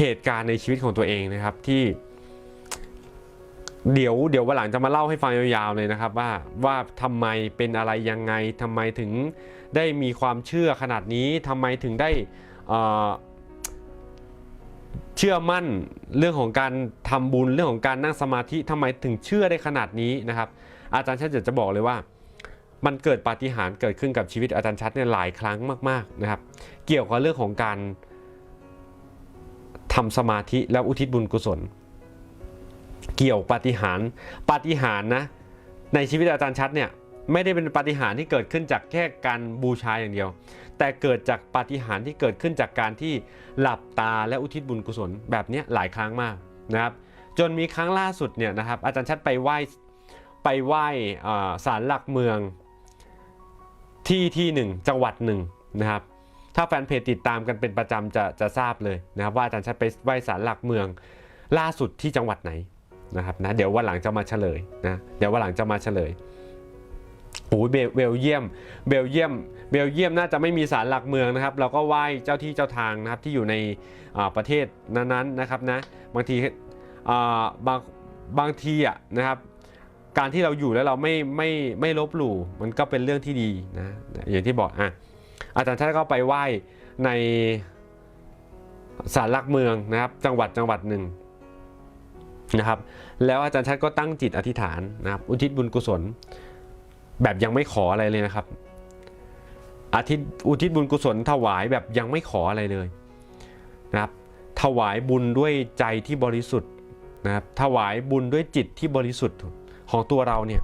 เหตุการณ์ในชีวิตของตัวเองนะครับที่เดี๋ยวเดี๋ยววันหลังจะมาเล่าให้ฟังยาวๆเลยนะครับว่าว่าทำไมเป็นอะไรยังไงทำไมถึงได้มีความเชื่อขนาดนี้ทำไมถึงได้เชื่อมั่นเรื่องของการทำบุญเรื่องของการนั่งสมาธิทำไมถึงเชื่อได้ขนาดนี้นะครับ อาจารย์ชัดจะบอกเลยว่า มันเกิดปาฏิหาริย์เกิดขึ้นกับชีวิตอาจารย์ชัดเนี่ยหลายครั้งมากๆนะครับ เกี่ยวกับเรื่องของการ ทำสมาธิแล้วอุทิศบุญกุศล เกี่ยวปาฏิหาริย์ปาฏิหาริย์นะในชีวิตอาจารย์ชัดเนี่ยไม่ได้เป็นปาฏิหาริย์ที่เกิดขึ้นจากแค่การบูชาอย่างเดียว แต่เกิดจากปาฏิหาริย์ที่เกิดขึ้นจากการที่หลับตาและอุทิศบุญกุศลแบบนี้หลายครั้งมากนะครับ จนมีครั้งล่าสุดเนี่ยนะครับอาจารย์ชัดไปไหว้ไปไหว้ศาลหลักเมืองที่ที่หนึ่งจังหวัดหนึ่งนะครับ ถ้าแฟนเพจติดตามกันเป็นประจำจะจะทราบเลยนะครับว่าอาจารย์ชัดไปไหว้ศาลหลักเมืองล่าสุดที่จังหวัดไหนนะครับนะเดี๋ยววันหลังจะมาเฉลยนะเดี๋ยววันหลังจะมาเฉลยโอ้ยเบลเยียมเบลเยียมเบลเยียมน่าจะไม่มีศาลหลักเมืองนะครับ เราก็ไหว้เจ้าที่เจ้าทางนะครับที่อยู่ในประเทศนั้นๆนะครับนะบางทีอ่าบางบางทีอะนะครับการที่เราอยู่แล้วเราไม่ไม่ไม่ลบหลู่มันก็เป็นเรื่องที่ดีนะอย่างที่บอกอะ อาจารย์ท่านก็ไปไหว้ในศาลหลักเมืองนะครับ จังหวัดจังหวัดหนึ่งนะครับ แล้วอาจารย์ชัดก็ตั้งจิตอธิษฐานนะครับ อุทิศบุญกุศล แบบยังไม่ขออะไรเลยนะครับอาทิตอุทิศบุญกุศลถวายแบบยังไม่ขออะไรเลยนะครับถวายบุญด้วยใจที่บริสุทธิ์นะครับถวายบุญด้วยจิตที่บริสุทธิ์ของตัวเราเนี่ย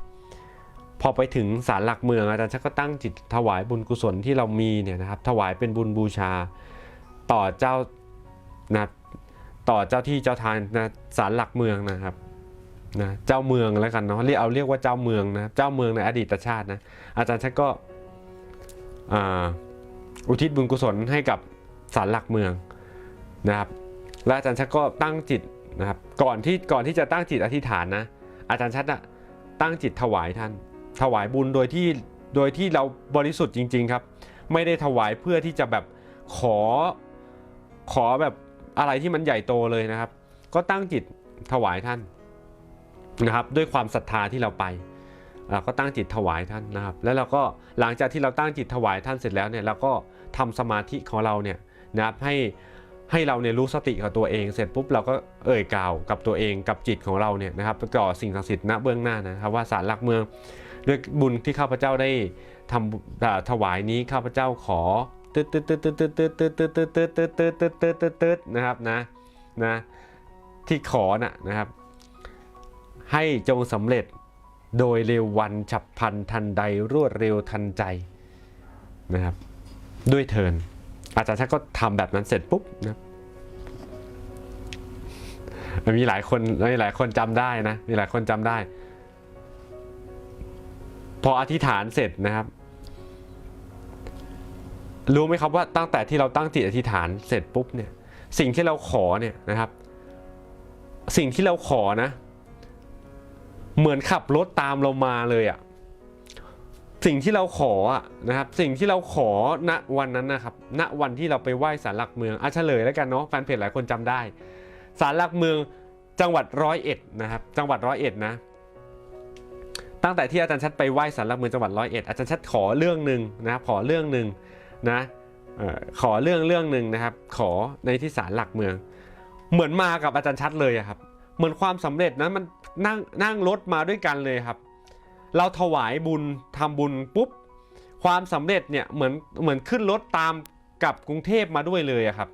พอไปถึงศาลหลักเมืองอาจารย์ชัดก็ตั้งจิตถวายบุญกุศลที่เรามีเนี่ยนะครับ ถวายเป็นบุญบูชา ต่อเจ้านะต่อเจ้าที่เจ้าทางนะศาลหลักเมืองนะครับนะเจ้าเมืองแล้วกันเนาะเรียกเอาเรียกว่าเจ้าเมืองนะเจ้าเมืองในอดีตชาตินะอาจารย์ชัดก็อุทิศบุญกุศลให้กับศาลหลักเมืองนะครับ และอาจารย์ชัดก็ตั้งจิตนะครับก่อนที่ก่อนที่จะตั้งจิตอธิษฐานนะอาจารย์ชัดอะตั้งจิตถวายท่าน ถวายบุญโดยที่โดยที่เราบริสุทธิ์จริง ๆ ครับ ไม่ได้ถวายเพื่อที่จะแบบขอขอแบบอะไรที่มันใหญ่โตเลยนะครับ ก็ตั้งจิตถวายท่านนะครับ ด้วยความศรัทธาที่เราไปเราก็ตั้งจิตถวายท่านนะครับ แล้วเราก็หลังจากที่เราตั้งจิตถวายท่านเสร็จแล้วเนี่ยเราก็ทำสมาธิของเราเนี่ยนะครับให้ให้เราเนี่ยรู้สติกับตัวเองเสร็จปุ๊บเราก็เอ่ยกล่าวกับตัวเองกับจิตของเราเนี่ยนะครับต่อสิ่งศักดิ์สิทธิ์ณเบื้องหน้านะครับว่าสารหลักเมือง ด้วยบุญที่ข้าพเจ้าได้ทำถวายนี้ข้าพเจ้าขอตึ๊ดตึ๊ดตึ๊ดตึ๊ดตึ๊ดตึ๊ดตึ๊ดตึ๊ดตึ๊ดตึ๊ดตึ๊ดตึ๊ดตึ๊ดตึ๊ดตึ๊ดนะครับนะนะที่ขอน่ะนะครับ ให้จงสำเร็จโดยเร็ววันฉับพลันทันใดรวดเร็วทันใจนะครับ ด้วยเทินอาจารย์ชักก็ทำแบบนั้นเสร็จปุ๊บนะมีหลายคนมีหลายคนจำได้นะมีหลายคนจำได้ พออธิษฐานเสร็จนะครับรู้ไหมครับว่าตั้งแต่ที่เราตั้งจิตอธิษฐานเสร็จปุ๊บเนี่ยสิ่งที่เราขอเนี่ยนะครับ สิ่งที่เราขอนะ เหมือนขับรถตามเรามาเลยอะ่ะสิ่งที่เราขออะนะครับสิ่งที่เราขอณวันนั้นนะครับ ณวันที่เราไปไหว้ศาลหลักเมืองอะเฉลยแล้วกันเนาะแฟนเพจหลายคนจำได้ศาลหลักเมืองจังหวัดร้อยเอ็ดนะครับ จังหวัดร้อยเอ็ดนะ ตั้งแต่ที่อาจารย์ชัดไปไหว้ศาลหลักเมืองจังหวัดร้อยเอ็ดอาจารย์ชัดขอเรื่องหนึ่งนะครับขอเรื่องหนึ่งนะออขอเรื่องเรื่องหนึ่งนะครับ ขอในที่ศาลหลักเมือง เหมือนมากับอาจารย์ชัดเลยครับ เหมือนความสำเร็จนะมันนั่งนั่งรถมาด้วยกันเลยครับ เราถวายบุญทำบุญปุ๊บความสำเร็จเนี่ยเหมือนเหมือนขึ้นรถตามกับกรุงเทพมาด้วยเลยอะครับ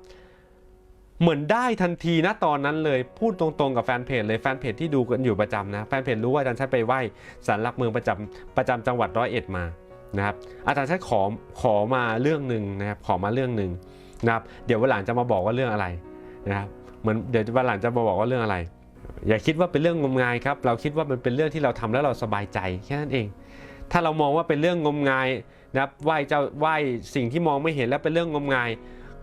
เหมือนได้ทันทีนะตอนนั้นเลยพูดตรงๆกับแฟนเพจเลยแฟนเพจที่ดูกันอยู่ประจำนะแฟนเพจรู้ว่าอาจารย์ชัดไปไหว้ศาลหลักเมืองประจำประจำจังหวัดร้อยเอ็ดมานะครับอาจารย์ชัดขอขอมาเรื่องหนึ่งนะครับขอมาเรื่องหนึ่งนะครับเดี๋ยววันหลังจะมาบอกว่าเรื่องอะไรนะครับเหมือนเดี๋ยววันหลังจะมาบอกว่าเรื่องอะไร อย่าคิดว่าเป็นเรื่องงมงายครับเราคิดว่ามันเป็นเรื่องที่เราทำแล้วเราสบายใจแค่นั้นเอง ถ้าเรามองว่าเป็นเรื่องงมงายนะครับไหว้เจ้าไหว้สิ่งที่มองไม่เห็นแล้วเป็นเรื่องงมงาย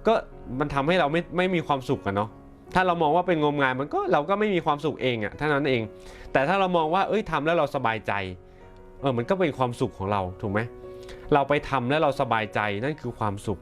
ก็มันทำให้เราไม่ไม่มีความสุขกันเนาะถ้าเรามองว่าเป็นงมงายมันก็เราก็ไม่มีความสุขเองอะเท่านั้นเอง แต่ถ้าเรามองว่าเอ้ยทำแล้วเราสบายใจเออมันก็เป็นความสุขของเราถูกไหมเราไปทำแล้วเราสบายใจนั่นคือความสุข